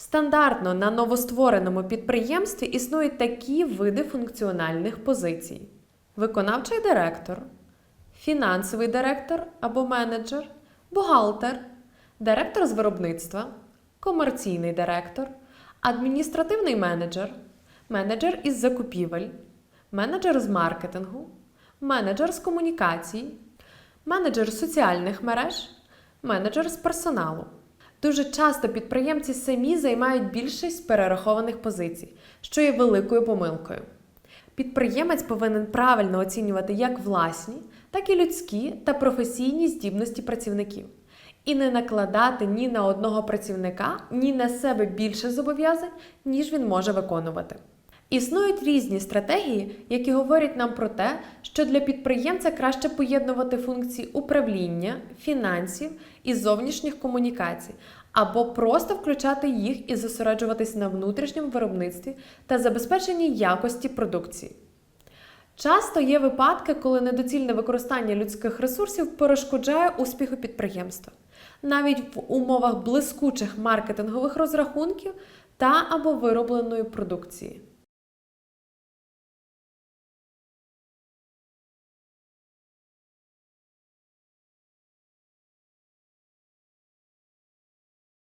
Стандартно на новоствореному підприємстві існують такі види функціональних позицій: виконавчий директор, фінансовий директор або менеджер, бухгалтер, директор з виробництва, комерційний директор, адміністративний менеджер, менеджер із закупівель, менеджер з маркетингу, менеджер з комунікацій, менеджер соціальних мереж, менеджер з персоналу. Дуже часто підприємці самі займають більшість перерахованих позицій, що є великою помилкою. Підприємець повинен правильно оцінювати як власні, так і людські та професійні здібності працівників і не накладати ні на одного працівника, ні на себе більше зобов'язань, ніж він може виконувати. Існують різні стратегії, які говорять нам про те, що для підприємця краще поєднувати функції управління, фінансів і зовнішніх комунікацій, або просто включати їх і зосереджуватись на внутрішньому виробництві та забезпеченні якості продукції. Часто є випадки, коли недоцільне використання людських ресурсів перешкоджає успіху підприємства, навіть в умовах блискучих маркетингових розрахунків та або виробленої продукції.